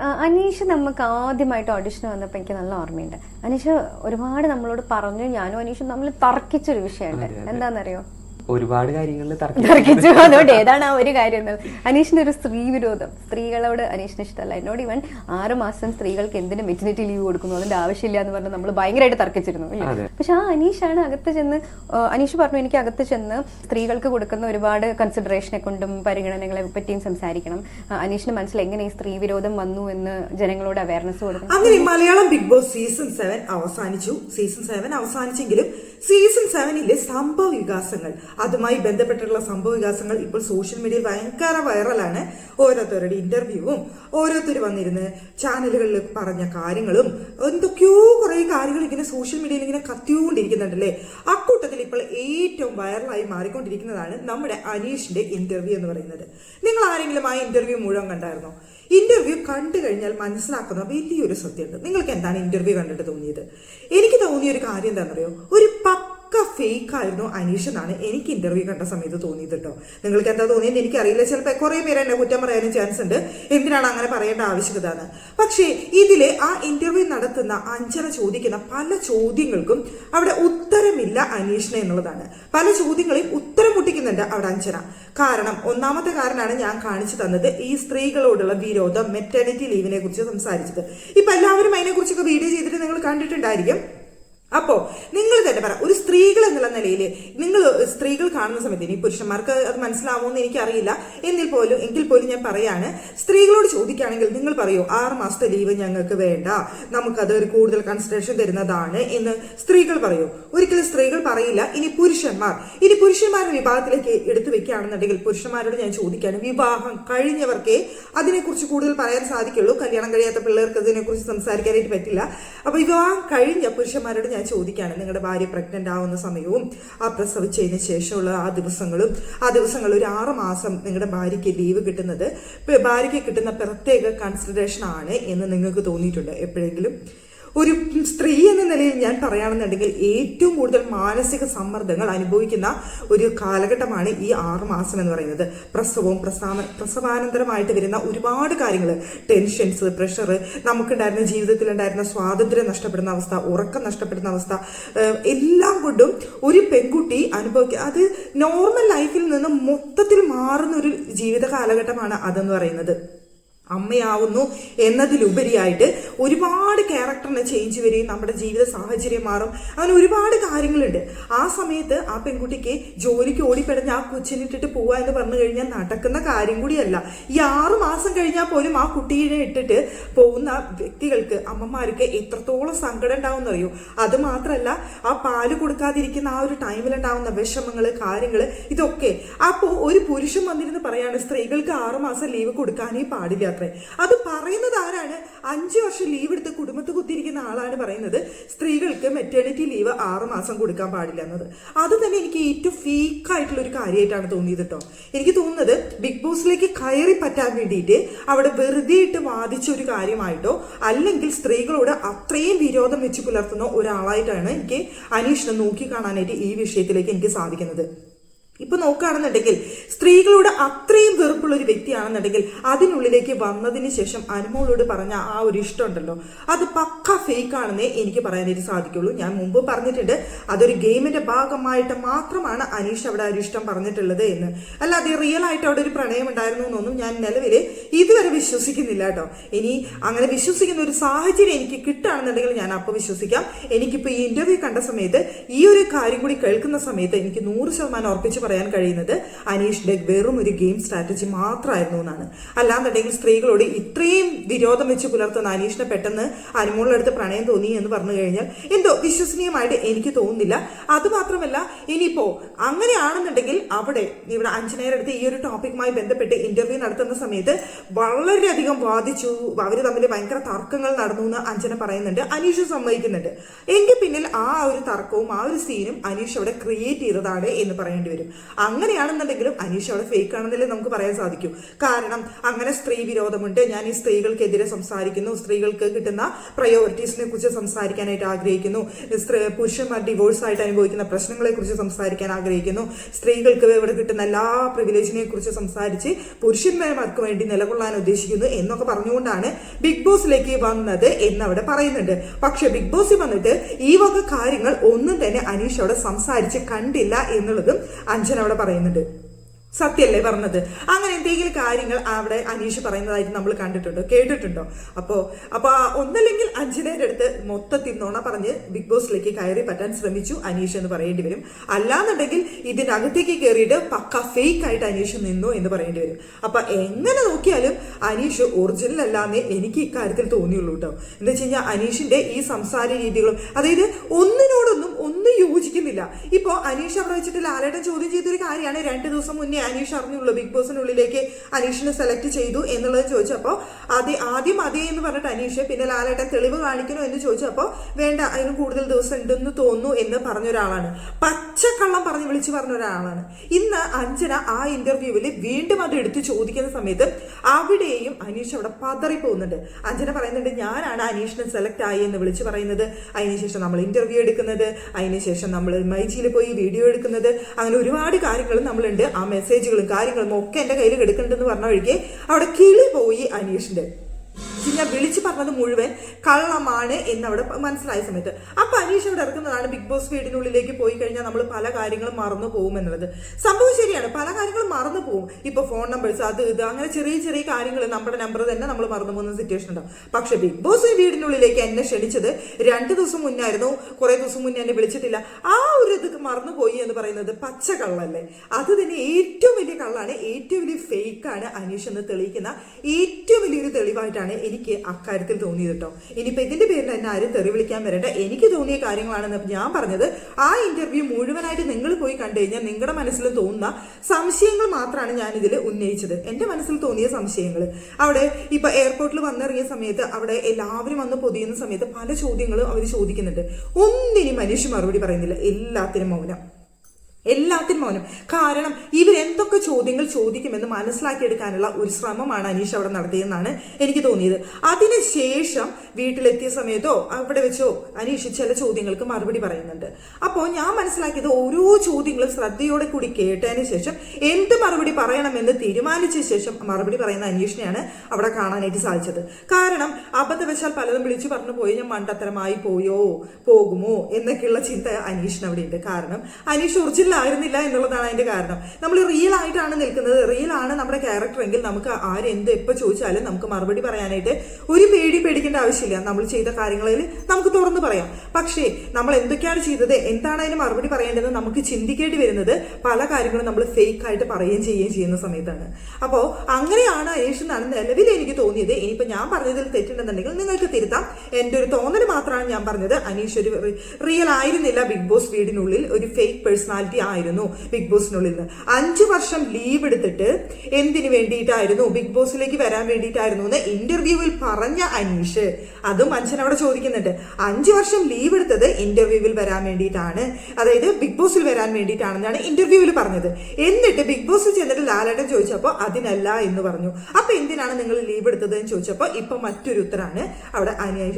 അനീഷ് നമുക്ക് ആദ്യമായിട്ട് ഓഡിഷൻ വന്നപ്പോൾ എനിക്ക് നല്ല ഓർമ്മയുണ്ട്. അനീഷ് ഒരുപാട് നമ്മളോട് പറഞ്ഞു ഞാനും അനീഷും തമ്മിൽ തർക്കിച്ചൊരു വിഷയമുണ്ട്. എന്താണെന്നറിയോ ഒരുപാട് കാര്യങ്ങളിൽ തർക്കിച്ചു അതുകൊണ്ട് ഏതാണ് ആ ഒരു കാര്യം എന്നത് അനീഷിന്റെ ഒരു സ്ത്രീ വിരോധം സ്ത്രീകളോട് അനീഷിന് ഇഷ്ടമല്ല. എന്നോട് ഇവൻ ആറ് മാസം സ്ത്രീകൾക്ക് എന്തിനും മെറ്റിനിറ്റി ലീവ് കൊടുക്കുന്നു? അതിന്റെ ആവശ്യമില്ല എന്ന് പറഞ്ഞ് നമ്മൾ ഭയങ്കരമായിട്ട് തർക്കിച്ചിരുന്നു. പക്ഷെ ആ അനീഷാണ് അകത്ത് ചെന്ന് അനീഷ് പറഞ്ഞു എനിക്ക് അകത്ത് ചെന്ന് സ്ത്രീകൾക്ക് കൊടുക്കുന്ന ഒരുപാട് കൺസിഡറേഷനെ കൊണ്ടും പരിഗണനകളെ പറ്റിയും സംസാരിക്കണം. അനീഷിന്റെ അനീഷിന് മനസ്സിൽ എങ്ങനെ ഈ സ്ത്രീ വിരോധം വന്നു എന്ന് ജനങ്ങളോട് അവയർനെസ് കൊടുക്കണം? അങ്ങനെ Malayalam Bigg Boss season seven അവസാനിച്ചു. സീസൺ സെവൻ അവസാനിച്ചെങ്കിലും സീസൺ സെവനിലെ സംഭവ വികാസങ്ങൾ അതുമായി ബന്ധപ്പെട്ടിട്ടുള്ള സംഭവ വികാസങ്ങൾ ഇപ്പോൾ സോഷ്യൽ മീഡിയയിൽ ഭയങ്കര വൈറലാണ് ഓരോരുത്തരുടെ ഇന്റർവ്യൂവും ഓരോരുത്തർ വന്നിരുന്ന് ചാനലുകളിൽ പറഞ്ഞ കാര്യങ്ങളും എന്തൊക്കെയോ കുറെ കാര്യങ്ങൾ ഇങ്ങനെ സോഷ്യൽ മീഡിയയിൽ ഇങ്ങനെ കത്തിയോണ്ടിരിക്കുന്നുണ്ടല്ലേ അക്കൂട്ടത്തിൽ ഇപ്പോൾ ഏറ്റവും വൈറലായി മാറിക്കൊണ്ടിരിക്കുന്നതാണ് നമ്മുടെ അനീഷിന്റെ ഇന്റർവ്യൂ എന്ന് പറയുന്നത്. നിങ്ങൾ ആരെങ്കിലും ആ ഇന്റർവ്യൂ മുഴുവൻ കണ്ടായിരുന്നോ? ഇന്റർവ്യൂ കണ്ടു കഴിഞ്ഞാൽ മനസ്സിലാക്കുന്ന വലിയൊരു സത്യമുണ്ട്. നിങ്ങൾക്ക് എന്താണ് ഇന്റർവ്യൂ കണ്ടിട്ട് തോന്നിയത്? എനിക്ക് തോന്നിയ ഒരു കാര്യം എന്താണെന്നറിയോ? ഒരു പക്ക ഫേക്ക് ആയിരുന്നു അനീഷ് എന്നാണ് എനിക്ക് ഇന്റർവ്യൂ കണ്ട സമയത്ത് തോന്നിയത് കേട്ടോ നിങ്ങൾക്ക് എന്താ തോന്നിയത്? എനിക്കറിയില്ല. ചിലപ്പോൾ കുറെ പേര് എന്നെ കുറ്റം പറയാനും ചാൻസ് ഉണ്ട്. എന്തിനാണ് അങ്ങനെ പറയേണ്ട ആവശ്യകത എന്ന്? പക്ഷേ ഇതിലെ ആ ഇന്റർവ്യൂ നടത്തുന്ന അഞ്ചന ചോദിക്കുന്ന പല ചോദ്യങ്ങൾക്കും അവിടെ ഉത്തരമില്ല അനീഷിന് എന്നുള്ളതാണ്. പല ചോദ്യങ്ങളെയും ഉത്തരം മുട്ടിക്കുന്നുണ്ട് അവിടെ അഞ്ചന കാരണം ഒന്നാമത്തെ കാരണമാണ് ഞാൻ കാണിച്ചു തന്നത് ഈ സ്ത്രീകളോടുള്ള വിരോധം മെറ്റേണിറ്റി ലീവിനെ കുറിച്ച് സംസാരിച്ചത്. ഇപ്പൊ എല്ലാവരും അതിനെ കുറിച്ചൊക്കെ വീഡിയോ ചെയ്തിട്ട് നിങ്ങൾ കണ്ടിട്ടുണ്ടായിരിക്കും. അപ്പോ നിങ്ങൾ തന്നെ പറ ഒരു സ്ത്രീകൾ എന്നുള്ള നിലയിൽ നിങ്ങൾ സ്ത്രീകൾ കാണുന്ന സമയത്ത് ഇനി പുരുഷന്മാർക്ക് അത് മനസ്സിലാവുമെന്ന് എനിക്കറിയില്ല. എന്നിൽ പോലും എങ്കിൽ പോലും ഞാൻ പറയാണ് സ്ത്രീകളോട് ചോദിക്കുകയാണെങ്കിൽ നിങ്ങൾ പറയൂ ആറ് മാസത്തെ ലീവ് ഞങ്ങൾക്ക് വേണ്ട. നമുക്കത് ഒരു കൂടുതൽ കൺസിഡറേഷൻ തരുന്നതാണ് എന്ന് സ്ത്രീകൾ പറയൂ. ഒരിക്കലും സ്ത്രീകൾ പറയില്ല. ഇനി പുരുഷന്മാർ ഇനി പുരുഷന്മാരുടെ വിഭാഗത്തിലേക്ക് എടുത്തു വെക്കുകയാണെന്നുണ്ടെങ്കിൽ പുരുഷന്മാരോട് ഞാൻ ചോദിക്കാണ് വിവാഹം കഴിഞ്ഞവർക്കേ അതിനെക്കുറിച്ച് കൂടുതൽ പറയാൻ സാധിക്കുള്ളൂ. കല്യാണം കഴിയാത്ത പിള്ളേർക്ക് അതിനെക്കുറിച്ച് സംസാരിക്കാനായിട്ട് പറ്റില്ല. അപ്പൊ വിവാഹം കഴിഞ്ഞ പുരുഷന്മാരോട് ഞാൻ ചോദിക്കുകയാണ് നിങ്ങളുടെ ഭാര്യ പ്രഗ്നന്റ് ആവുന്ന സമയവും ആ പ്രസവിച്ചതിന് ശേഷമുള്ള ആ ദിവസങ്ങളും ആ ദിവസങ്ങൾ ഒരു ആറ് മാസം നിങ്ങളുടെ ഭാര്യയ്ക്ക് ലീവ് കിട്ടുന്നത് ഭാര്യയ്ക്ക് കിട്ടുന്ന പ്രത്യേക കൺസിഡറേഷൻ ആണ് എന്ന് നിങ്ങൾക്ക് തോന്നിയിട്ടുണ്ട് എപ്പോഴെങ്കിലും? ഒരു സ്ത്രീ എന്ന നിലയിൽ ഞാൻ പറയുകയാണെന്നുണ്ടെങ്കിൽ ഏറ്റവും കൂടുതൽ മാനസിക സമ്മർദ്ദങ്ങൾ അനുഭവിക്കുന്ന ഒരു കാലഘട്ടമാണ് ഈ ആറ് മാസം എന്ന് പറയുന്നത്. പ്രസവവും പ്രസവ പ്രസവാനന്തരമായിട്ട് വരുന്ന ഒരുപാട് കാര്യങ്ങൾ ടെൻഷൻസ് പ്രഷർ നമുക്കുണ്ടായിരുന്ന ജീവിതത്തിലുണ്ടായിരുന്ന സ്വാതന്ത്ര്യം നഷ്ടപ്പെടുന്ന അവസ്ഥ ഉറക്കം നഷ്ടപ്പെടുന്ന അവസ്ഥ എല്ലാം കൊണ്ടും ഒരു പെൺകുട്ടി അനുഭവിക്കുക അത് നോർമൽ ലൈഫിൽ നിന്ന് മൊത്തത്തിൽ മാറുന്ന ഒരു ജീവിത കാലഘട്ടമാണ് അതെന്ന് പറയുന്നത്. അമ്മയാവുന്നു എന്നതിലുപരിയായിട്ട് ഒരുപാട് ക്യാരക്ടറിന് ചേഞ്ച് വരികയും നമ്മുടെ ജീവിത സാഹചര്യം മാറും. അങ്ങനെ ഒരുപാട് കാര്യങ്ങളുണ്ട്. ആ സമയത്ത് ആ പെൺകുട്ടിക്ക് ജോലിക്ക് ഓടിപ്പെടഞ്ഞ് ആ കൊച്ചിനിട്ടിട്ട് പോവുക എന്ന് പറഞ്ഞു കഴിഞ്ഞാൽ നടക്കുന്ന കാര്യം കൂടിയല്ല. ഈ ആറു മാസം കഴിഞ്ഞാൽ പോലും ആ കുട്ടീനെ ഇട്ടിട്ട് പോകുന്ന വ്യക്തികൾക്ക് അമ്മമാർക്ക് എത്രത്തോളം സങ്കടം ഉണ്ടാവും എന്നറിയോ അത് മാത്രമല്ല ആ പാൽ കൊടുക്കാതിരിക്കുന്ന ആ ഒരു ടൈമിലുണ്ടാവുന്ന വിഷമങ്ങൾ കാര്യങ്ങൾ ഇതൊക്കെ. അപ്പോൾ ഒരു പുരുഷൻ വന്നിരുന്ന് പറയാണ് സ്ത്രീകൾക്ക് ആറുമാസം ലീവ് കൊടുക്കാനേ പാടില്ല അത്രേ അത് പറയുന്നത് ആരാണ്? അഞ്ചു വർഷം ലീവ് എടുത്ത് കുടുംബത്ത് കുത്തിയിരിക്കുന്ന ആളാണ് പറയുന്നത്. സ്ത്രീകൾക്ക് മെറ്റേണിറ്റി ലീവ് ആറ് മാസം കൊടുക്കാൻ പാടില്ല എന്നത്. അത് തന്നെ എനിക്ക് ഏറ്റവും ഫീക്കായിട്ടുള്ള ഒരു കാര്യമായിട്ടാണ് തോന്നിയത് കേട്ടോ എനിക്ക് തോന്നുന്നത് ബിഗ് ബോസിലേക്ക് കയറി പറ്റാൻ വേണ്ടിയിട്ട് അവിടെ വെറുതെ ഇട്ട് വാദിച്ച ഒരു കാര്യമായിട്ടോ അല്ലെങ്കിൽ സ്ത്രീകളോട് അത്രയും വിരോധം വെച്ച് പുലർത്തുന്ന ഒരാളായിട്ടാണ് എനിക്ക് അനീഷിനെ നോക്കി കാണാനായിട്ട് ഈ വിഷയത്തിലേക്ക് എനിക്ക് സാധിക്കുന്നത്. ഇപ്പൊ നോക്കുകയാണെന്നുണ്ടെങ്കിൽ സ്ത്രീകളോട് അത്രയും വെറുപ്പുള്ള ഒരു വ്യക്തിയാണെന്നുണ്ടെങ്കിൽ അതിനുള്ളിലേക്ക് വന്നതിന് ശേഷം അനുമോളോട് പറഞ്ഞ ആ ഒരു ഇഷ്ടമുണ്ടല്ലോ. അത് പക്ക ഫേക്ക് ആണെന്നേ എനിക്ക് പറയാനായിട്ട് സാധിക്കുള്ളൂ. ഞാൻ മുമ്പ് പറഞ്ഞിട്ടുണ്ട് അതൊരു ഗെയിമിന്റെ ഭാഗമായിട്ട് മാത്രമാണ് അനീഷ് അവിടെ ഒരു ഇഷ്ടം പറഞ്ഞിട്ടുള്ളത് എന്ന്. അല്ലാതെ റിയൽ ആയിട്ട് അവിടെ ഒരു പ്രണയം ഉണ്ടായിരുന്നു എന്നൊന്നും ഞാൻ നിലവിൽ ഇതുവരെ വിശ്വസിക്കുന്നില്ല കേട്ടോ. ഇനി അങ്ങനെ വിശ്വസിക്കുന്ന ഒരു സാഹചര്യം എനിക്ക് കിട്ടുകയാണെന്നുണ്ടെങ്കിൽ ഞാൻ അപ്പോൾ വിശ്വസിക്കാം. എനിക്കിപ്പോൾ ഈ ഇന്റർവ്യൂ കണ്ട സമയത്ത് ഈ ഒരു കാര്യം കൂടി കേൾക്കുന്ന സമയത്ത് എനിക്ക് നൂറ് ശതമാനം ഉറപ്പിച്ച് പറയാൻ കഴിയുന്നത് അനീഷ് ഡെഗ് വെറും ഒരു ഗെയിം സ്ട്രാറ്റജി മാത്രമായിരുന്നു എന്നാണ്. അല്ലാന്നുണ്ടെങ്കിൽ സ്ത്രീകളോട് ഇത്രയും വിരോധം വെച്ച് പുലർത്തുന്ന അനീഷിനെ പെട്ടെന്ന് അനുമോളുടെ അടുത്ത് പ്രണയം തോന്നി എന്ന് പറഞ്ഞു കഴിഞ്ഞാൽ എന്തോ വിശ്വസനീയമായിട്ട് എനിക്ക് തോന്നുന്നില്ല. അത് മാത്രമല്ല ഇനിയിപ്പോ അങ്ങനെയാണെന്നുണ്ടെങ്കിൽ അവിടെ ഇവിടെ അഞ്ജനയുടെ അടുത്ത് ഈ ഒരു ടോപ്പിക്കുമായി ബന്ധപ്പെട്ട് ഇന്റർവ്യൂ നടത്തുന്ന സമയത്ത് വളരെയധികം വാദിച്ചു. അവർ തമ്മിൽ ഭയങ്കര തർക്കങ്ങൾ നടന്നു എന്ന് അഞ്ജന പറയുന്നുണ്ട്. അനീഷ് സമ്മതിക്കുന്നുണ്ട്. എങ്കിൽ പിന്നിൽ ആ ഒരു തർക്കവും ആ ഒരു സീനും അനീഷ് അവിടെ ക്രിയേറ്റ് ചെയ്തതാണ് എന്ന് പറയേണ്ടി വരും. അങ്ങനെയാണെന്നുണ്ടെങ്കിലും അനീഷ് അവിടെ ഫേക്ക് ആണെന്നല്ലേ നമുക്ക് പറയാൻ സാധിക്കും. കാരണം അങ്ങനെ സ്ത്രീ വിരോധമുണ്ട്. ഞാൻ ഈ സ്ത്രീകൾക്കെതിരെ സംസാരിക്കുന്നു. സ്ത്രീകൾക്ക് കിട്ടുന്ന പ്രയോറിറ്റീസിനെ കുറിച്ച് സംസാരിക്കാനായിട്ട് ആഗ്രഹിക്കുന്നു. സ്ത്രീ പുരുഷന്മാർ ഡിവോഴ്സ് ആയിട്ട് അനുഭവിക്കുന്ന പ്രശ്നങ്ങളെ കുറിച്ച് സംസാരിക്കാൻ ആഗ്രഹിക്കുന്നു. സ്ത്രീകൾക്ക് ഇവിടെ കിട്ടുന്ന എല്ലാ പ്രിവിലേജിനെ കുറിച്ച് സംസാരിച്ച് പുരുഷന്മാർക്ക് വേണ്ടി നിലകൊള്ളാൻ ഉദ്ദേശിക്കുന്നു എന്നൊക്കെ പറഞ്ഞുകൊണ്ടാണ് ബിഗ് ബോസിലേക്ക് വന്നത് എന്നവിടെ പറയുന്നുണ്ട്. പക്ഷെ ബിഗ് ബോസിൽ വന്നിട്ട് ഈ വക കാര്യങ്ങൾ ഒന്നും തന്നെ അനീഷ് അവിടെ സംസാരിച്ച് കണ്ടില്ല എന്നുള്ളതും അഞ്ജന അവിടെ പറയുന്നുണ്ട്. സത്യല്ലേ പറഞ്ഞത്? അങ്ങനെ എന്തെങ്കിലും കാര്യങ്ങൾ അവിടെ അനീഷ് പറയുന്നതായിട്ട് നമ്മൾ കണ്ടിട്ടുണ്ടോ കേട്ടിട്ടുണ്ടോ? അപ്പോ അപ്പൊ ആ ഒന്നല്ലെങ്കിൽ അഞ്ജനയുടെ അടുത്ത് മൊത്തത്തിൽ നോണ പറഞ്ഞ് ബിഗ് ബോസിലേക്ക് കയറി പറ്റാൻ ശ്രമിച്ചു അനീഷ് എന്ന് പറയേണ്ടി വരും. അല്ലാന്നുണ്ടെങ്കിൽ ഇതിനകത്തേക്ക് കയറിയിട്ട് പക്ക ഫേക്ക് ആയിട്ട് അനീഷ് നിന്നു എന്ന് പറയേണ്ടി വരും. അപ്പൊ എങ്ങനെ നോക്കിയാലും അനീഷ് ഒറിജിനൽ അല്ലാന്നേ എനിക്ക് ഇക്കാര്യത്തിൽ തോന്നിയുള്ളൂ കേട്ടോ എന്താ വെച്ച് കഴിഞ്ഞാൽ അനീഷിന്റെ ഈ സംസാര രീതികളും അതായത് ഒന്നിനോടൊന്നും ഒന്നും യോജിക്കുന്നില്ല. ഇപ്പോ അനീഷ് അവിടെ വെച്ചിട്ട് ലാലേട്ടൻ ചോദ്യം ചെയ്തൊരു കാര്യമാണ് രണ്ട് ദിവസം മുന്നേ അനീഷ് അറിഞ്ഞുള്ളൂ. ബിഗ് ബോസിനുള്ളിലേക്ക് അനീഷിനെ സെലക്ട് ചെയ്തു എന്നുള്ളത് ചോദിച്ചപ്പോൾ ആദ്യം ആദ്യം അതേ എന്ന് പറഞ്ഞിട്ട് അനീഷ് പിന്നെ ലാലേട്ടൻ തെളിവ് കാണിക്കണോ എന്ന് ചോദിച്ചപ്പോൾ വേണ്ട അതിന് കൂടുതൽ ദിവസം ഉണ്ടെന്ന് തോന്നുന്നു എന്ന് പറഞ്ഞ ഒരാളാണ്. പച്ചക്കള്ളം പറഞ്ഞ് വിളിച്ചു പറഞ്ഞ ഒരാളാണ്. ഇന്ന് അഞ്ജന ആ ഇന്റർവ്യൂവിൽ വീണ്ടും അത് എടുത്ത് ചോദിക്കുന്ന സമയത്ത് അവിടെയും അനീഷ് അവിടെ പതറി പോകുന്നുണ്ട്. അഞ്ജന പറയുന്നുണ്ട് ഞാനാണ് അനീഷിനെ സെലക്ട് ആയി എന്ന് വിളിച്ചു പറയുന്നത്. അതിനുശേഷം നമ്മൾ ഇന്റർവ്യൂ എടുക്കുന്നത്. അതിനുശേഷം നമ്മൾ മൈജിയിൽ പോയി വീഡിയോ എടുക്കുന്നത്. അങ്ങനെ ഒരുപാട് കാര്യങ്ങളും നമ്മളുണ്ട്. ആ മെസ്സേജുകളും കാര്യങ്ങളും ഒക്കെ എന്റെ കയ്യിൽ എടുക്കുന്നുണ്ടെന്ന് പറഞ്ഞ വഴിക്ക് അവിടെ കിളി പോയി അനീഷിന്റെ പിന്നെ വിളിച്ചു പറഞ്ഞത് മുഴുവൻ കള്ളമാണ് എന്നവിടെ മനസ്സിലായ സമയത്ത്. ആ അനീഷ് അവിടെ ഇറക്കുന്നതാണ് ബിഗ് ബോസ് വീടിനുള്ളിലേക്ക് പോയി കഴിഞ്ഞാൽ നമ്മൾ പല കാര്യങ്ങളും മറന്നു പോകും എന്നുള്ളത്. സംഭവം ശരിയാണ്. പല കാര്യങ്ങളും മറന്നു പോകും. ഇപ്പൊ ഫോൺ നമ്പേഴ്സ് അത് ഇത് അങ്ങനെ ചെറിയ ചെറിയ കാര്യങ്ങൾ നമ്മുടെ നമ്പർ തന്നെ നമ്മൾ മറന്നു പോകുന്ന സിറ്റുവേഷൻ ഉണ്ടാവും പക്ഷെ ബിഗ് ബോസ് വീടിനുള്ളിലേക്ക് എന്നെ ക്ഷണിച്ചത് രണ്ട് ദിവസം മുന്നായിരുന്നു. കുറെ ദിവസം മുന്നേ എന്നെ വിളിച്ചിട്ടില്ല. ആ ഒരു ഇത് മറന്നുപോയി എന്ന് പറയുന്നത് പച്ച കള്ളല്ലേ അത് തന്നെ ഏറ്റവും വലിയ കള്ളാണ്. ഏറ്റവും വലിയ ഫേക്കാണ് അനീഷ് എന്ന് തെളിയിക്കുന്ന ഏറ്റവും വലിയൊരു തെളിവായിട്ടാണ് എനിക്ക് അക്കാര്യത്തിൽ തോന്നിയത് കേട്ടോ ഇനിയിപ്പോൾ ഇതിന്റെ പേരിൽ എന്നെ ആരും തെറി വിളിക്കാൻ വരട്ടെ എനിക്ക് തോന്നിയ കാര്യങ്ങളാണെന്ന് ഞാൻ പറഞ്ഞത് ആ ഇന്റർവ്യൂ മുഴുവനായിട്ട് നിങ്ങൾ പോയി കണ്ടു കഴിഞ്ഞാൽ നിങ്ങളുടെ മനസ്സിൽ തോന്നുന്ന സംശയങ്ങൾ മാത്രമാണ് ഞാൻ ഇതിൽ ഉന്നയിച്ചത്. എന്റെ മനസ്സിൽ തോന്നിയ സംശയങ്ങൾ അവിടെ ഇപ്പോൾ എയർപോർട്ടിൽ വന്നിറങ്ങിയ സമയത്ത് അവിടെ എല്ലാവരും വന്ന് പൊതിയുന്ന സമയത്ത് പല ചോദ്യങ്ങളും അവർ ചോദിക്കുന്നുണ്ട്. ഒന്നിനും മനുഷ്യ മറുപടി പറയുന്നില്ല. എല്ലാത്തിനും മൗനം. എല്ലാത്തിനും മൗനം. കാരണം ഇവരെന്തൊക്കെ ചോദ്യങ്ങൾ ചോദിക്കുമെന്ന് മനസ്സിലാക്കിയെടുക്കാനുള്ള ഒരു ശ്രമമാണ് അനീഷ് അവിടെ നടത്തിയെന്നാണ് എനിക്ക് തോന്നിയത്. അതിനുശേഷം വീട്ടിലെത്തിയ സമയത്തോ അവിടെ വെച്ചോ അനീഷ് ചില ചോദ്യങ്ങൾക്ക് മറുപടി പറയുന്നുണ്ട്. അപ്പോൾ ഞാൻ മനസ്സിലാക്കിയത് ഓരോ ചോദ്യങ്ങളും ശ്രദ്ധയോടെ കൂടി കേട്ടതിന് ശേഷം എന്ത് മറുപടി പറയണമെന്ന് തീരുമാനിച്ച ശേഷം മറുപടി പറയുന്ന അനീഷിനെയാണ് അവിടെ കാണാനായിട്ട് സാധിച്ചത്. കാരണം അബദ്ധവശാൽ പലതും വിളിച്ചു പറഞ്ഞു പോയി ഞാൻ മണ്ടത്തരമായി പോയോ പോകുമോ എന്നൊക്കെയുള്ള ചിന്ത അനീഷിന് അവിടെ ഉണ്ട് കാരണം അനീഷ് ഒറിജിനൽ ആയിരുന്നില്ല എന്നുള്ളതാണ് അതിന്റെ കാരണം. നമ്മൾ റിയൽ ആയിട്ടാണ് നിൽക്കുന്നത്. റിയൽ ആണ് നമ്മുടെ ക്യാരക്ടർ എങ്കിൽ നമുക്ക് ആരെന്ത് എപ്പോൾ ചോദിച്ചാലും നമുക്ക് മറുപടി പറയാനായിട്ട് ഒരു പേടി പേടിക്കേണ്ട ആവശ്യമില്ല. നമ്മൾ ചെയ്ത കാര്യങ്ങളിൽ നമുക്ക് തുറന്നു പറയാം. പക്ഷേ നമ്മൾ എന്തൊക്കെയാണ് ചെയ്തത്? എന്താണ് അതിന് മറുപടി പറയേണ്ടതെന്ന് നമുക്ക് ചിന്തിക്കേണ്ടി വരുന്നത് പല കാര്യങ്ങളും നമ്മൾ ഫേക്ക് ആയിട്ട് പറയുകയും ചെയ്യുകയും ചെയ്യുന്ന സമയത്താണ്. അപ്പോൾ അങ്ങനെയാണ് അനീഷ് എന്നാണ് നിലവിൽ എനിക്ക് തോന്നിയത്. ഇനിയിപ്പോൾ ഞാൻ പറഞ്ഞതിൽ തെറ്റുണ്ടെന്നുണ്ടെങ്കിൽ നിങ്ങൾക്ക് തിരുത്താം. എന്റെ ഒരു തോന്നൽ മാത്രമാണ് ഞാൻ പറഞ്ഞത്. അനീഷ് ഒരു റിയൽ ആയിരുന്നില്ല ബിഗ് ബോസ് വീടിനുള്ളിൽ. ഒരു ഫേക്ക് പേഴ്സണാലിറ്റി ആയിരുന്നു ബിഗ് ബോസിനുള്ളിൽ നിന്ന്. അഞ്ചു വർഷം ലീവ് എടുത്തിട്ട് എന്തിനു വേണ്ടിയിട്ടായിരുന്നു ബിഗ് ബോസിലേക്ക് വരാൻ വേണ്ടിയിട്ടായിരുന്നു എന്ന് ഇന്റർവ്യൂവിൽ പറഞ്ഞ അനീഷ്. അതും അഞ്ചൻ അവിടെ ചോദിക്കുന്നുണ്ട്. അഞ്ചു വർഷം ലീവ് എടുത്തത് ഇന്റർവ്യൂവിൽ വരാൻ വേണ്ടിയിട്ടാണ്. അതായത് ബിഗ് ബോസിൽ വരാൻ വേണ്ടിയിട്ടാണെന്നാണ് ഇന്റർവ്യൂവിൽ പറഞ്ഞത്. എന്നിട്ട് ബിഗ് ബോസ് ചെന്നിട്ട് ലാലേട്ടൻ ചോദിച്ചപ്പോൾ അതിനല്ല എന്ന് പറഞ്ഞു. അപ്പൊ എന്തിനാണ് നിങ്ങൾ ലീവ് എടുത്തത് എന്ന് ചോദിച്ചപ്പോൾ ഇപ്പൊ മറ്റൊരു ഉത്തരാണ് അവിടെ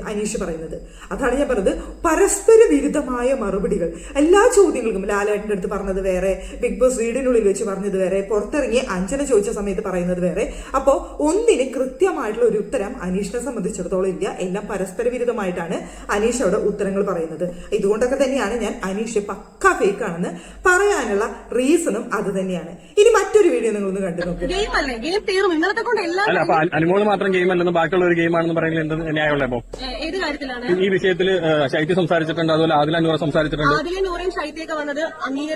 അനീഷ് പറയുന്നത്. അതാണ് ഞാൻ പറഞ്ഞത്. പരസ്പര വിരുദ്ധമായ മറുപടികൾ. എല്ലാ ചോദ്യങ്ങൾക്കും ലാലേട്ടന്റെ അടുത്ത് പറഞ്ഞത് വേറെ ബിഗ് ബോസ് വീടിനുള്ളിൽ വെച്ച് പറഞ്ഞത് വേറെ പുറത്തിറങ്ങി അഞ്ജന ചോദിച്ച സമയത്ത് പറയുന്നത് വേറെ. അപ്പോൾ ഒന്നിന് കൃത്യമായിട്ടുള്ള ഒരു ഉത്തരം അനീഷിനെ സംബന്ധിച്ചിടത്തോളം ഇല്ല. എല്ലാം പരസ്പര വിരുദ്ധമായിട്ടാണ് അനീഷ് അവിടെ ഉത്തരങ്ങൾ പറയുന്നത്. ഇതുകൊണ്ടൊക്കെ തന്നെയാണ് ഞാൻ അനീഷ് പക്ക ഫേക്ക് ആണെന്ന് പറയാനുള്ള റീസണും അത് തന്നെയാണ്. ഇനി മറ്റൊരു വീഡിയോ നിങ്ങൾ ഒന്ന് കണ്ടു നോക്കുക ഗെയിം അല്ലേ? ഗെയിം തീർന്നു. ഇന്നലത്തെ കൊണ്ട് എല്ലാം അല്ല അപ്പൊ അനുമോൾ മാത്രം ഗെയിം അല്ലെന്ന് ബാക്കിയുള്ള ഒരു ഗെയിം ആണെന്ന് പറയുന്നത് എന്ത് ന്യായമുള്ള അപ്പൊ ഏ- ഏത് കാര്യത്തിലാണ്? ഈ വിഷയത്തിൽ ശൈത്യ സംസാരിച്ചിട്ടുണ്ട് അതുപോലെ ആദില നൂറ സംസാരിച്ചിട്ടുണ്ട്. ആദില നൂറയും ശൈത്യൊക്കെ വന്നത്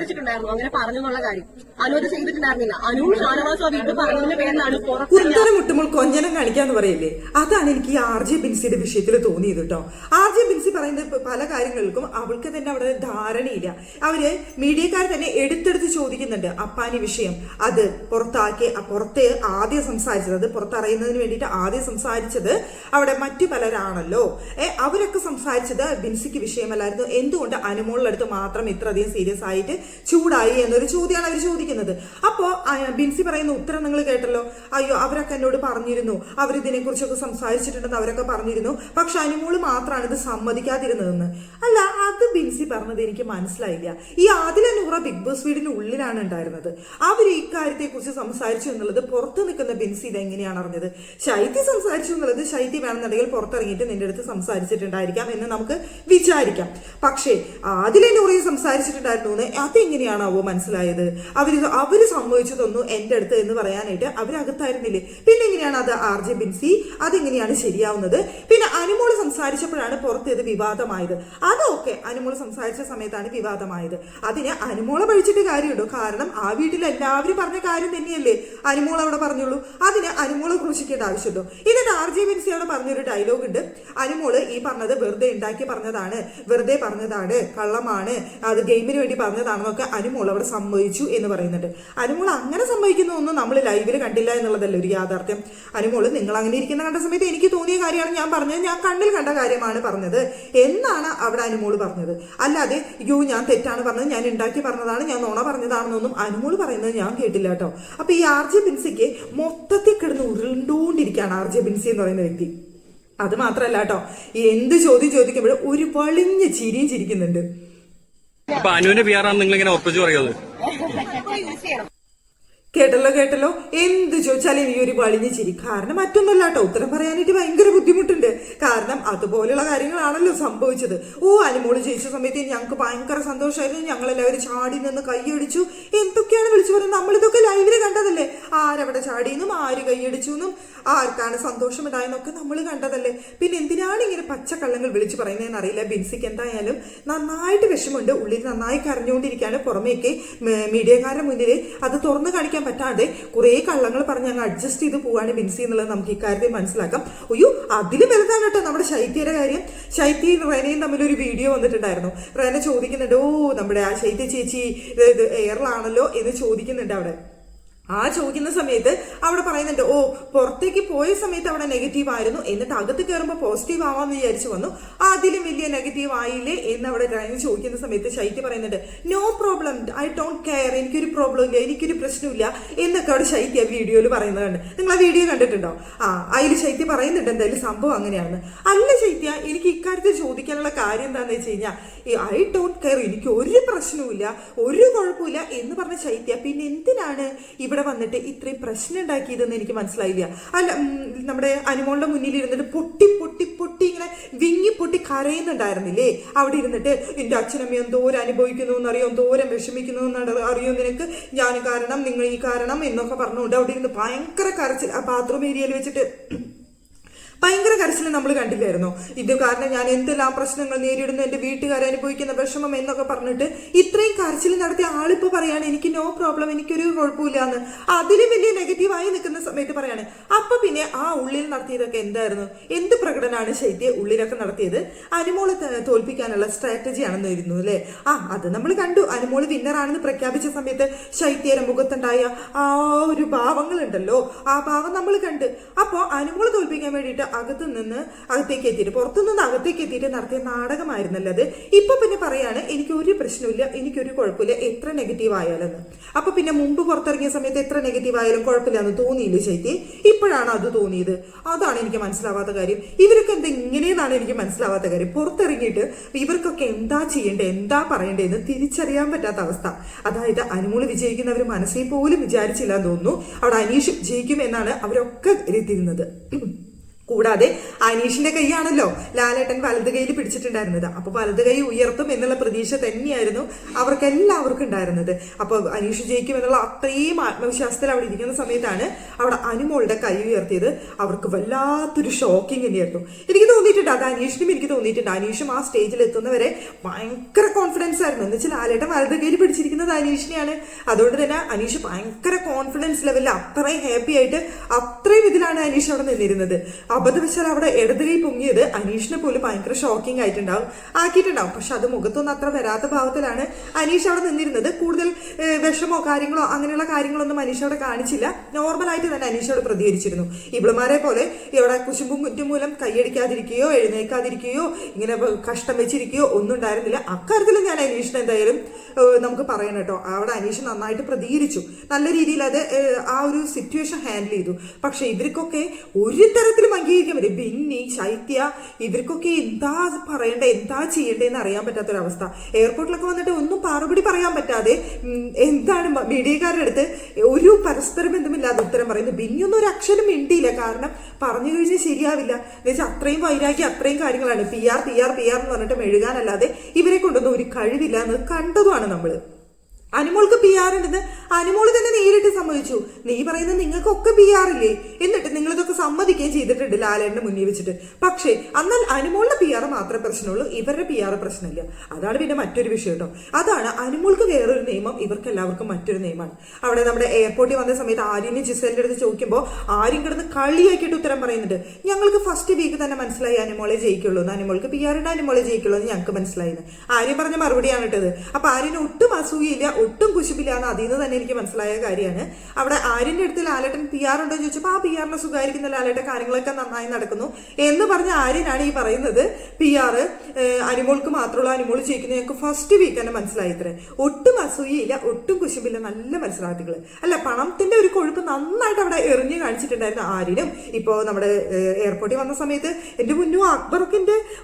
അംഗീകരിച്ചിട്ടുണ്ടായിരുന്നു അങ്ങനെ പറഞ്ഞു എന്നുള്ള കാര്യം. അനു അത് ചെയ്തിട്ടുണ്ടായിരുന്നില്ല. അനുവും ഷാനവാസും ആ വീട്ടിൽ പറഞ്ഞതിന്റെ പേരിലാണ് പുറത്ത് ഉത്തരം മുട്ടുമ്പോൾ കൊഞ്ഞനം കാണിക്കാന്ന് പറയില്ലേ? അതാണ് എനിക്ക് ഈ ആർ ജെ ബിൻസിയുടെ വിഷയത്തിൽ തോന്നിയത് കേട്ടോ. ആർ ജെ ബിൻസി പറയുന്ന പല കാര്യങ്ങൾക്കും അവൾക്ക് തന്നെ അവിടെ ധാരണയില്ല. അവർ മീഡിയക്കാർ തന്നെ എടുത്തെടുത്ത് ചോദിക്കുന്നുണ്ട് അപ്പാനി വിഷയം. അത് പുറത്താക്കി അ- പുറത്ത് ആദ്യം സംസാരിച്ചത് അത് പുറത്തറിയുന്നതിന് വേണ്ടിയിട്ട് ആദ്യം സംസാരിച്ചത് അവിടെ മറ്റു പലരാണല്ലോ. ഏ അവരൊക്കെ സംസാരിച്ചത് ബിൻസിക്ക് വിഷയമല്ലായിരുന്നു. എന്തുകൊണ്ട് അനുമോളിലടുത്ത് മാത്രം ഇത്രയധികം സീരിയസ് ആയിട്ട് ചൂടായി എന്നൊരു ചോദ്യമാണ് അവർ ചോദിക്കുന്നത്. അപ്പോൾ ബിൻസി പറയുന്ന ഉത്തരം നിങ്ങൾ കേട്ടല്ലോ? അയ്യോ അവരൊക്കെ എന്നോട് പറഞ്ഞിരുന്നു. അവർ ഇതിനെക്കുറിച്ചൊക്കെ സംസാരിച്ചിട്ടുണ്ടെന്ന് അവരൊക്കെ പറഞ്ഞിരുന്നു. പക്ഷെ അനുമോൾ മാത്രമാണ് ഇത് സമ്മതിക്കാതിരുന്നതെന്ന്. അല്ല അത് ബിൻസി പറഞ്ഞത് എനിക്ക് മനസ്സിലായില്ല. ഈ ആദില നൂറ ബിഗ് ബോസ് വീടിന് ഉള്ളിലാണ് ഉണ്ടായിരുന്നത്. അവർ ഈ കാര്യത്തെക്കുറിച്ച് സംസാരിച്ചു എന്നുള്ളത് പുറത്ത് നിൽക്കുന്ന ബിൻസി ഇത് എങ്ങനെയാണ് അറിഞ്ഞത്? ശൈത്യ സംസാരിച്ചു എന്നുള്ളത് ശൈത്യ വേണമെന്നുണ്ടെങ്കിൽ പുറത്തിറങ്ങിയിട്ട് നിന്റെ അടുത്ത് സംസാരിച്ചിട്ടുണ്ടായിരിക്കാം എന്ന് നമുക്ക് വിചാരിക്കാം. പക്ഷേ ആദില നൂറയും സംസാരിച്ചിട്ടുണ്ടായിരുന്നു എന്ന് അതെങ്ങനെയാണാവോ മനസ്സിലായത്? അവർ അവർ സമ്മതിച്ചതൊന്നും എന്റെ അടുത്ത് എന്ന് പറയാനായിട്ട് അവരകത്തായിരുന്നില്ലേ? പിന്നെ എങ്ങനെയാണ് അത് ആർ ജെ ബിൻസി അതെങ്ങനെയാണ് ശരിയാവുന്നത്? പിന്നെ അനുമോൾ സംസാരിച്ചപ്പോഴാണ് പുറത്ത് ഇത് വിവാദമായത്. അതൊക്കെ അനുമോൾ സംസാരിച്ച സമയത്താണ് വിവാദമായത്. അതിന് അനുമോളെ പഴിച്ചിട്ട് കാര്യമുണ്ടോ? കാരണം ആ വീട്ടിൽ എല്ലാവരും പറഞ്ഞ കാര്യം തന്നെയല്ലേ അനുമോൾ അവിടെ പറഞ്ഞുള്ളൂ. അതിന് അനുമോളെ ക്രൂശിക്കേണ്ട ആവശ്യമുണ്ടോ? എന്നിട്ട് ആർ ജെ ബിൻസി അവിടെ പറഞ്ഞൊരു ഡയലോഗ് ഉണ്ട്. അനുമോൾ ഈ പറഞ്ഞത് വെറുതെ ഉണ്ടാക്കി പറഞ്ഞതാണ്. വെറുതെ പറഞ്ഞതാണ്. കള്ളമാണ്. അത് ഗെയിമിന് വേണ്ടി പറഞ്ഞതാണെന്നൊക്കെ അനുമോൾ അവിടെ സംഭവിച്ചു എന്ന് പറയുന്നുണ്ട്. അനുമോൾ അങ്ങനെ സംഭവിക്കുന്നതൊന്നും നമ്മൾ ലൈവിൽ കണ്ടില്ല എന്നുള്ളതല്ല ഒരു യാഥാർത്ഥ്യം. അനുമോൾ നിങ്ങൾ അങ്ങനെ ഇരിക്കുന്ന കണ്ട സമയത്ത് എനിക്ക് തോന്നിയ കാര്യമാണ് ഞാൻ പറഞ്ഞത്. ഞാൻ കണ്ണിൽ കണ്ട കാര്യമാണ് പറഞ്ഞത്. എന്നാണ് അവിടെ അനുമോൾ പറഞ്ഞത്. അല്ലാതെ യോ ഞാൻ തെറ്റാണ് പറഞ്ഞത്. ഞാൻ ഉണ്ടാക്കി പറഞ്ഞതാണ്. ഞാൻ നോണ പറഞ്ഞതാണെന്നൊന്നും അനുമോൾ പറയുന്നത് ഞാൻ കേട്ടില്ല കേട്ടോ. അപ്പൊ ഈ ആർ ജെ ബിൻസിക്ക് മൊത്തത്തിൽ കിടന്ന് ഉരുണ്ടുകൊണ്ടിരിക്കുകയാണ് ആർ ജെ ബിൻസി എന്ന് പറയുന്ന വ്യക്തി. അത് മാത്രല്ല കേട്ടോ എന്ത് ചോദ്യം ചോദിക്കുമ്പോഴും ഒരു വളിഞ്ഞ ചിരിയും ചിരിക്കുന്നുണ്ട്. അപ്പൊ അനുവിന്റെ പി ആണ് നിങ്ങൾ ഇങ്ങനെ ഉറപ്പിച്ചു പറയുന്നത് കേട്ടല്ലോ കേട്ടല്ലോ. എന്ത് ചോദിച്ചാലും ഈ ഒരു വളിഞ്ഞ് ചിരി. കാരണം മറ്റൊന്നുമല്ല കേട്ടോ. ഉത്തരം പറയാനായിട്ട് ഭയങ്കര ബുദ്ധിമുട്ടുണ്ട്. കാരണം അതുപോലെയുള്ള കാര്യങ്ങളാണല്ലോ സംഭവിച്ചത്. ഓ അനുമോൾ ജയിച്ച സമയത്ത് ഞങ്ങൾക്ക് ഭയങ്കര സന്തോഷമായിരുന്നു. ഞങ്ങളെല്ലാവരും ചാടി നിന്ന് കൈയടിച്ചു എന്തൊക്കെയാണ് വിളിച്ചു പറയുന്നത്? നമ്മളിതൊക്കെ ലൈവിൽ കണ്ടതല്ലേ? ആരവിടെ ചാടിയെന്നും ആര് കൈയടിച്ചു എന്നും ആർക്കാണ് സന്തോഷമുണ്ടായെന്നൊക്കെ നമ്മൾ കണ്ടതല്ലേ? പിന്നെ എന്തിനാണ് ഇങ്ങനെ പച്ചക്കള്ളങ്ങൾ വിളിച്ചു പറയുന്നതെന്ന് അറിയില്ല. ബിൻസിക്ക് എന്തായാലും നന്നായിട്ട് വിഷമമുണ്ട്. ഉള്ളിൽ നന്നായി കരഞ്ഞുകൊണ്ടിരിക്കുകയാണ്. പുറമേക്ക് മീഡിയക്കാരുടെ മുന്നിൽ അത് തുറന്നു കാണിക്കാൻ പറ്റാതെ കുറേ കള്ളങ്ങൾ പറഞ്ഞ് അങ്ങ് അഡ്ജസ്റ്റ് ചെയ്ത് പോവാണ് ബിൻസി എന്നുള്ളത് നമുക്ക് ഇക്കാര്യത്തിൽ മനസ്സിലാക്കാം. അയ്യോ അതിൽ വലുതാണ് കേട്ടോ നമ്മുടെ ശൈത്യയുടെ കാര്യം. ശൈത്യയും റെനയും തമ്മിലൊരു വീഡിയോ വന്നിട്ടുണ്ടായിരുന്നു. റെന ചോദിക്കുന്നുണ്ട് ഓ നമ്മുടെ ആ ശൈത്യ ചേച്ചി എയറിലാണല്ലോ എന്ന് ചോദിക്കുന്നുണ്ട് അവിടെ. ആ ചോദിക്കുന്ന സമയത്ത് അവിടെ പറയുന്നുണ്ട് ഓ പുറത്തേക്ക് പോയ സമയത്ത് അവിടെ നെഗറ്റീവ് ആയിരുന്നു. എന്നിട്ട് അകത്ത് കയറുമ്പോൾ പോസിറ്റീവ് ആവാന്ന് വിചാരിച്ചു വന്നു. അതിലും വലിയ നെഗറ്റീവ് ആയില്ലേ? എന്ന് അവിടെ ഡ്രൈവ് ചോദിക്കുന്ന സമയത്ത് ശൈത്യ പറയുന്നുണ്ട് no problem I don't care എനിക്കൊരു പ്രോബ്ലം ഇല്ല. എനിക്കൊരു പ്രശ്നമില്ല. എന്നൊക്കെ അവിടെ ശൈത്യ വീഡിയോയിൽ പറയുന്നത് കണ്ട് നിങ്ങൾ ആ വീഡിയോ കണ്ടിട്ടുണ്ടോ? ആ അതിൽ ശൈത്യ പറയുന്നുണ്ട് എന്തായാലും സംഭവം അങ്ങനെയാണ്. അല്ല ശൈത്യ എനിക്ക് ഇക്കാര്യത്തിൽ ചോദിക്കാനുള്ള കാര്യം എന്താണെന്ന് വെച്ച് കഴിഞ്ഞാൽ ഐ ഡോണ്ട് കെയർ എനിക്ക് ഒരു പ്രശ്നവുമില്ല ഒരു കുഴപ്പമില്ല എന്ന് പറഞ്ഞ ശൈത്യ പിന്നെ എന്തിനാണ് ഇവിടെ വന്നിട്ട് ഇത്രയും പ്രശ്നം ഉണ്ടാക്കിയതെന്ന് എനിക്ക് മനസ്സിലായില്ല. അല്ല നമ്മുടെ അനുമോളുടെ മുന്നിൽ ഇരുന്നിട്ട് പൊട്ടി പൊട്ടി പൊട്ടി ഇങ്ങനെ വിങ്ങി പൊട്ടി കരയുന്നുണ്ടായിരുന്നില്ലേ? അവിടെ ഇരുന്നിട്ട് എന്റെ അച്ഛനമ്മ എന്തോരം അനുഭവിക്കുന്നു എന്നറിയോ? എന്തോരം വിഷമിക്കുന്നു അറിയോ നിനക്ക്? ഞാൻ കാരണം നിങ്ങൾ ഈ കാരണം എന്നൊക്കെ പറഞ്ഞുകൊണ്ട് അവിടെ ഇരുന്ന് ഭയങ്കര കരച്ചിൽ ആ ബാത്റൂം ഏരിയയിൽ വെച്ചിട്ട്. ഭയങ്കര കരച്ചിൽ നമ്മൾ കണ്ടില്ലായിരുന്നോ? ഇത് കാരണം ഞാൻ എന്തെല്ലാം പ്രശ്നങ്ങൾ നേരിടുന്നു എന്റെ വീട്ടുകാർ അനുഭവിക്കുന്ന വിഷമം എന്നൊക്കെ പറഞ്ഞിട്ട് ഇത്രയും കരച്ചിൽ നടത്തിയ ആളിപ്പോ പറയാണ് എനിക്ക് നോ പ്രോബ്ലം എനിക്കൊരു കുഴപ്പമില്ല എന്ന് അതിലും വലിയ നെഗറ്റീവായി നിൽക്കുന്ന സമയത്ത് പറയാണ് അപ്പൊ പിന്നെ ആ ഉള്ളിൽ നടത്തിയതൊക്കെ എന്തായിരുന്നു? എന്ത് പ്രകടനമാണ് ശൈത്യ ഉള്ളിലൊക്കെ നടത്തിയത്? അനുമോളെ തോൽപ്പിക്കാനുള്ള സ്ട്രാറ്റജി ആണെന്ന് വരുന്നു അല്ലേ? ആ അത് നമ്മൾ കണ്ടു. അനുമോൾ വിന്നറാണെന്ന് പ്രഖ്യാപിച്ച സമയത്ത് ശൈത്യയുടെ മുഖത്തുണ്ടായ ആ ഒരു ഭാവങ്ങളുണ്ടല്ലോ. ആ ഭാവം നമ്മൾ കണ്ട്. അപ്പോൾ അനുമോൾ തോൽപ്പിക്കാൻ വേണ്ടിയിട്ട് അകത്ത് നിന്ന് അകത്തേക്ക് എത്തിയിട്ട് പുറത്തു നിന്ന് അകത്തേക്ക് എത്തിയിട്ട് നടത്തിയ നാടകമായിരുന്നല്ലോ അത്. ഇപ്പൊ പിന്നെ പറയാണ് എനിക്ക് ഒരു പ്രശ്നമില്ല എനിക്കൊരു കുഴപ്പമില്ല എത്ര നെഗറ്റീവ് ആയാലെന്ന്. അപ്പൊ പിന്നെ മുമ്പ് പുറത്തിറങ്ങിയ സമയത്ത് എത്ര നെഗറ്റീവ് ആയാലും കുഴപ്പമില്ല എന്ന് തോന്നിയില്ല ശൈത്യ ഇപ്പോഴാണ് അത് തോന്നിയത്. അതാണ് എനിക്ക് മനസ്സിലാവാത്ത കാര്യം. ഇവരൊക്കെ എന്താ ഇങ്ങനെയെന്നാണ് എനിക്ക് മനസ്സിലാവാത്ത കാര്യം. പുറത്തിറങ്ങിയിട്ട് ഇവർക്കൊക്കെ എന്താ ചെയ്യേണ്ടത് എന്താ പറയേണ്ടതെന്ന് തിരിച്ചറിയാൻ പറ്റാത്ത അവസ്ഥ. അതായത് അനുമോൾ വിജയിക്കുന്നവർ മനസ്സിൽ പോലും വിചാരിച്ചില്ല എന്ന് തോന്നുന്നു. അവിടെ അനീഷ് ജയിക്കും എന്നാണ് അവരൊക്കെ എത്തിയിരുന്നത് കൂടാതെ അനീഷിന്റെ കൈയാണല്ലോ ലാലേട്ടൻ വലത് കൈയിൽ പിടിച്ചിട്ടുണ്ടായിരുന്നത്. അപ്പൊ വലത് കൈ ഉയർത്തും എന്നുള്ള പ്രതീക്ഷ തന്നെയായിരുന്നു അവർക്ക് എല്ലാവർക്കും ഉണ്ടായിരുന്നത്. അപ്പൊ അനീഷ് ജയിക്കും എന്നുള്ള അത്രയും ആത്മവിശ്വാസത്തിൽ അവിടെ ഇരിക്കുന്ന സമയത്താണ് അവിടെ അനുമോളുടെ കൈ ഉയർത്തിയത്. അവർക്ക് വല്ലാത്തൊരു ഷോക്കിംഗ് തന്നെയായിരുന്നു. എനിക്ക് തോന്നിയിട്ടുണ്ട് അത് അനീഷിനും എനിക്ക് തോന്നിയിട്ടുണ്ട്. അനീഷും ആ സ്റ്റേജിൽ എത്തുന്നവരെ ഭയങ്കര കോൺഫിഡൻസ് ആയിരുന്നു. എന്ന് വെച്ചാൽ ലാലേട്ടൻ വലത് കയ്യിൽ പിടിച്ചിരിക്കുന്നത് അനീഷിനെയാണ്. അതുകൊണ്ട് തന്നെ അനീഷ് ഭയങ്കര കോൺഫിഡൻസ് ലെവലിൽ അത്രയും ഹാപ്പി ആയിട്ട് അത്രയും ഇതിലാണ് അനീഷ് അവിടെ നിന്നിരുന്നത്. അബദ്ധവശാൽ അവിടെ ഇടത് കൈ പൊങ്ങിയത് അനീഷിനെ പോലും ഭയങ്കര ഷോക്കിംഗ് ആയിട്ടുണ്ടാവും. ആക്കിയിട്ടുണ്ടാവും. പക്ഷെ അത് മുഖത്തൊന്നും അത്ര വരാത്ത ഭാവത്തിലാണ് അനീഷ് അവിടെ നിന്നിരുന്നത്. കൂടുതൽ വിഷമോ കാര്യങ്ങളോ അങ്ങനെയുള്ള കാര്യങ്ങളൊന്നും അനീഷ് അവിടെ കാണിച്ചില്ല. നോർമലായിട്ട് തന്നെ അനീഷ് അവിടെ പ്രതികരിച്ചിരുന്നു. ഇവളുമാരെ പോലെ ഇവിടെ കുശുമ്പും കുറ്റും മൂലം കൈയടിക്കാതിരിക്കുകയോ എഴുന്നേക്കാതിരിക്കുകയോ ഇങ്ങനെ കഷ്ടം വെച്ചിരിക്കുകയോ ഒന്നും ഉണ്ടായിരുന്നില്ല. അക്കാര്യത്തിൽ ഞാൻ അനീഷിനെ എന്തായാലും നമുക്ക് പറയണം കേട്ടോ. അവിടെ അനീഷ് നന്നായിട്ട് പ്രതികരിച്ചു. നല്ല രീതിയിൽ അത് ആ ഒരു സിറ്റുവേഷൻ ഹാൻഡിൽ ചെയ്തു. പക്ഷെ ഇവർക്കൊക്കെ ഒരു തരത്തിലും അംഗീകരിക്കാൻ പറ്റും ബിന്നി ശൈത്യ ഇവർക്കൊക്കെ എന്താ പറയണ്ടേ എന്താ ചെയ്യണ്ടേന്ന് അറിയാൻ പറ്റാത്തൊരവസ്ഥ. എയർപോർട്ടിലൊക്കെ വന്നിട്ട് ഒന്നും പാറുപടി പറയാൻ പറ്റാതെ എന്താണ് മീഡിയക്കാരുടെ അടുത്ത് ഒരു പരസ്പര ബന്ധമില്ലാതെ ഉത്തരം പറയുന്നത്. ബിന്നിയൊന്നും ഒരു അക്ഷരം മിണ്ടിയില്ല. കാരണം പറഞ്ഞു കഴിഞ്ഞാൽ ശരിയാവില്ല. എന്ന് വെച്ചാൽ അത്രയും വൈരാഗ്യം അത്രയും കാര്യങ്ങളാണ്. P R P R P R എന്ന് പറഞ്ഞിട്ട് മെഴുകാനല്ലാതെ ഇവരെ കൊണ്ടൊന്നും ഒരു കഴിവില്ല എന്ന് കണ്ടതുമാണ് നമ്മൾ. അനുമോൾക്ക് പി ആർ ഉണ്ടെന്ന് അനുമോൾ തന്നെ നേരിട്ട് സമ്മതിച്ചു. നീ പറയുന്നത് നിങ്ങൾക്കൊക്കെ പി ആർ ഇല്ലേ? എന്നിട്ട് നിങ്ങൾ ഇതൊക്കെ സമ്മതിക്കുകയും ചെയ്തിട്ടുണ്ട് ലാലേട്ടന്റെ മുന്നിൽ വെച്ചിട്ട്. പക്ഷേ എന്നാൽ അനുമോളിന്റെ പി ആർ മാത്രമേ പ്രശ്നമുള്ളൂ. ഇവരുടെ പി ആർ പ്രശ്നമില്ല. അതാണ് പിന്നെ മറ്റൊരു വിഷയം കേട്ടോ. അതാണ് അനുമോൾക്ക് വേറൊരു നിയമം ഇവർക്ക് എല്ലാവർക്കും മറ്റൊരു നിയമമാണ്. അവിടെ നമ്മുടെ എയർപോർട്ടിൽ വന്ന സമയത്ത് ആര്യനെ ജിസലിന്റെ അടുത്ത് ചോദിക്കുമ്പോൾ ആര്യം കിടന്ന് കളിയാക്കിയിട്ട് ഉത്തരം പറയുന്നുണ്ട്. ഞങ്ങൾക്ക് ഫസ്റ്റ് വീക്ക് തന്നെ മനസ്സിലായി അനുമോളെ ജയിക്കുള്ളൂ എന്ന്. അനുമോൾക്ക് പി ആറിന്റെ അനുമോളെ ജയിക്കുള്ളൂ എന്ന് ഞങ്ങൾക്ക് മനസ്സിലായിരുന്നു ആര്യം പറഞ്ഞ മറുപടിയാണ് കേട്ടത്. അപ്പൊ ആര്യന് ഒട്ടും അസൂയില്ല ഒട്ടും കുശിപ്പില്ലാന്ന് അതിൽ നിന്ന് തന്നെ എനിക്ക് മനസ്സിലായ കാര്യമാണ്. അവിടെ ആര്യന്റെ അടുത്ത് ലാലേട്ടൻ പി ആർ ഉണ്ടോ എന്ന് ചോദിച്ചപ്പോൾ ആ പി ആറിനെ സുഖമായിരിക്കുന്ന ലാലേട്ടൻ കാര്യങ്ങളൊക്കെ നന്നായി നടക്കുന്നു. എന്ന് പറഞ്ഞ ആര്യനാണ് ഈ പറയുന്നത്. പി ആർ അനിമോൾക്ക് മാത്രമുള്ള അനിമോൾ ചെയ്യിക്കുന്ന ഞങ്ങൾക്ക് ഫസ്റ്റ് വീക്ക് തന്നെ മനസ്സിലായി ഇത്ര. ഒട്ടും അസൂയയില്ല ഒട്ടും കുശുമ്പില്ല നല്ല മത്സരാർത്ഥികൾ അല്ല പണത്തിന്റെ ഒരു കൊഴുപ്പ് നന്നായിട്ട് അവിടെ എറിഞ്ഞു കാണിച്ചിട്ടുണ്ടായിരുന്നു ആര്യനും. ഇപ്പോൾ നമ്മുടെ എയർപോർട്ടിൽ വന്ന സമയത്ത് എന്റെ മുന്നും അക്ബറൊക്കെ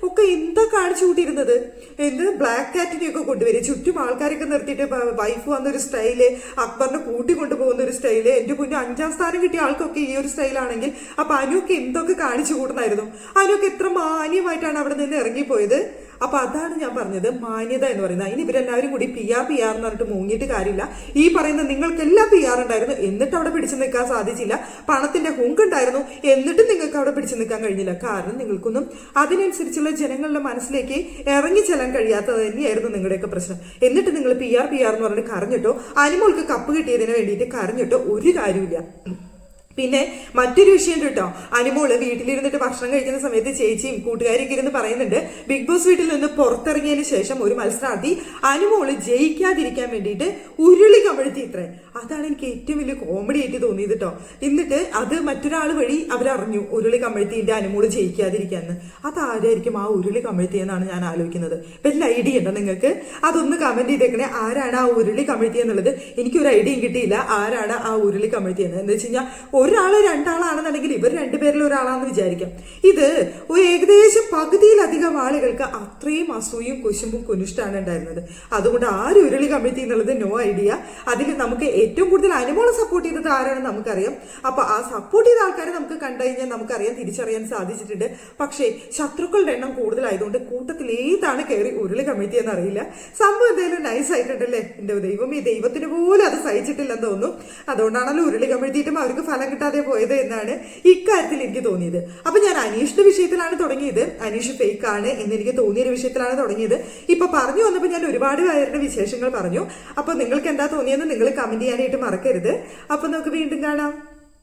ഒക്കെ എന്താ കാണിച്ചു കൂട്ടിയിരുന്നത്? എന്ത് ബ്ലാക്ക് കാറ്റിനെയൊക്കെ കൊണ്ടുവരും. ചുറ്റും ആൾക്കാരൊക്കെ നിർത്തിയിട്ട് വൈഫ് വന്ന ഒരു സ്റ്റൈൽ അക്ബറിനെ കൂട്ടിക്കൊണ്ടു പോകുന്ന ഒരു സ്റ്റൈൽ എന്റെ കുഞ്ഞ് അഞ്ചാം സ്ഥാനം കിട്ടിയ ആൾക്കൊക്കെ ഈ ഒരു സ്റ്റൈലാണെങ്കിൽ അപ്പൊ അനുവൊക്കെ എന്തൊക്കെ കാണിച്ചു കൂട്ടുന്നായിരുന്നു? അനുവൊക്കെ എത്ര മാന്യമായിട്ടാണ് അവിടെ നിന്ന് ഇറങ്ങിപ്പോയത്? അപ്പൊ അതാണ് ഞാൻ പറഞ്ഞത് മാന്യത എന്ന് പറയുന്നത്. അതിന് ഇവരെല്ലാവരും കൂടി പി ആർ പി ആർ എന്ന് പറഞ്ഞിട്ട് മുങ്ങിയിട്ട് കാര്യമില്ല. ഈ പറയുന്ന നിങ്ങൾക്കെല്ലാം പി ആർ ഉണ്ടായിരുന്നു. എന്നിട്ട് അവിടെ പിടിച്ചു നിൽക്കാൻ സാധിച്ചില്ല. പണത്തിന്റെ ഹുങ്ക് ഉണ്ടായിരുന്നു. എന്നിട്ടും നിങ്ങൾക്ക് അവിടെ പിടിച്ചു നിൽക്കാൻ കഴിഞ്ഞില്ല. കാരണം നിങ്ങൾക്കൊന്നും അതിനനുസരിച്ചുള്ള ജനങ്ങളുടെ മനസ്സിലേക്ക് ഇറങ്ങി ചെല്ലാൻ കഴിയാത്തത് തന്നെയായിരുന്നു നിങ്ങളുടെയൊക്കെ പ്രശ്നം. എന്നിട്ട് നിങ്ങൾ പി ആർ പി ആർ എന്ന് പറഞ്ഞിട്ട് കരഞ്ഞിട്ടോ അനിമോൾക്ക് കപ്പ് കിട്ടിയതിന് വേണ്ടിയിട്ട് കരഞ്ഞിട്ടോ ഒരു കാര്യമില്ല പിന്നെ മറ്റൊരു വിഷയം കേട്ടോ. അനുമോൾ വീട്ടിലിരുന്നിട്ട് ഭക്ഷണം കഴിക്കുന്ന സമയത്ത് ചേച്ചിയും കൂട്ടുകാരൊക്കെ ഇരുന്ന് പറയുന്നുണ്ട് ബിഗ് ബോസ് വീട്ടിൽ നിന്ന് പുറത്തിറങ്ങിയതിന് ശേഷം ഒരു മത്സരാർത്ഥി അനുമോൾ ജയിക്കാതിരിക്കാൻ വേണ്ടിയിട്ട് ഉരുളി കമഴ്ത്തി ഇത്രേ. അതാണ് എനിക്ക് ഏറ്റവും വലിയ കോമഡി ആയിട്ട് തോന്നിയത് കേട്ടോ. എന്നിട്ട് അത് മറ്റൊരാൾ വഴി അവരറിഞ്ഞു ഉരുളി കമഴ്ത്തിയിട്ട് അനുമോൾ ജയിക്കാതിരിക്കാന്ന്. അതാരായിരിക്കും ആ ഉരുളി കമഴ്ത്തിയെന്നാണ് ഞാൻ ആലോചിക്കുന്നത്. വലിയ ഐഡിയ ഉണ്ടോ നിങ്ങൾക്ക്? അതൊന്ന് കമന്റ് ചെയ്തേക്കണേ. ആരാണ് ആ ഉരുളി കമഴ്ത്തിയെന്നുള്ളത്? എനിക്കൊരു ഐഡിയയും കിട്ടിയില്ല. ആരാണ് ആ ഉരുളി കമഴ്ത്തിയെന്ന്? എന്ന് വെച്ച് കഴിഞ്ഞാൽ ഒരാൾ രണ്ടാളാണെന്നുണ്ടെങ്കിൽ ഇവർ രണ്ടുപേരിൽ ഒരാളാണെന്ന് വിചാരിക്കാം. ഇത് ഒരു ഏകദേശം പകുതിയിലധികം ആളുകൾക്ക് അത്രയും അസൂയും കുശുമ്പും കുനിഷ്ടാണ് ഉണ്ടായിരുന്നത്. അതുകൊണ്ട് ആര് ഉരുളി കമ്മിറ്റി എന്നുള്ളത് നോ ഐഡിയ അതിൽ നമുക്ക് ഏറ്റവും കൂടുതൽ അനുമോളം സപ്പോർട്ട് ചെയ്തത് ആരാണെന്ന് നമുക്കറിയാം. അപ്പൊ ആ സപ്പോർട്ട് ചെയ്ത ആൾക്കാരെ നമുക്ക് കണ്ടു കഴിഞ്ഞാൽ നമുക്കറിയാം തിരിച്ചറിയാൻ സാധിച്ചിട്ടുണ്ട്. പക്ഷേ ശത്രുക്കളുടെ എണ്ണം കൂടുതലായതുകൊണ്ട് കൂട്ടത്തിൽ ഏതാണ് കയറി ഉരുളി കമ്മിറ്റി എന്ന് അറിയില്ല. സംഭവം എന്തായാലും നൈസ് ആയിട്ടുണ്ടല്ലേ? എന്റെ ദൈവം ഈ ദൈവത്തിന് പോലും അത് സഹിച്ചിട്ടില്ലെന്ന് തോന്നുന്നു. അതുകൊണ്ടാണല്ലോ ഉരുളി കമ്മിഴ്ത്തിയിട്ടും അവർക്ക് ഫലം കിട്ടാതെ പോയത് എന്നാണ് ഇക്കാര്യത്തിൽ എനിക്ക് തോന്നിയത്. അപ്പൊ ഞാൻ അനീഷിന്റെ വിഷയത്തിലാണ് തുടങ്ങിയത്. അനീഷ് ഫേക്ക് ആണ് എന്ന് എനിക്ക് തോന്നിയ ഒരു വിഷയത്തിലാണ് തുടങ്ങിയത്. ഇപ്പൊ പറഞ്ഞു വന്നപ്പോൾ ഞാൻ ഒരുപാട് പേരുടെ വിശേഷങ്ങൾ പറഞ്ഞു. അപ്പൊ നിങ്ങൾക്ക് എന്താ തോന്നിയെന്ന് നിങ്ങൾ കമന്റ് ചെയ്യാനായിട്ട് മറക്കരുത്. അപ്പൊ നമുക്ക് വീണ്ടും കാണാം.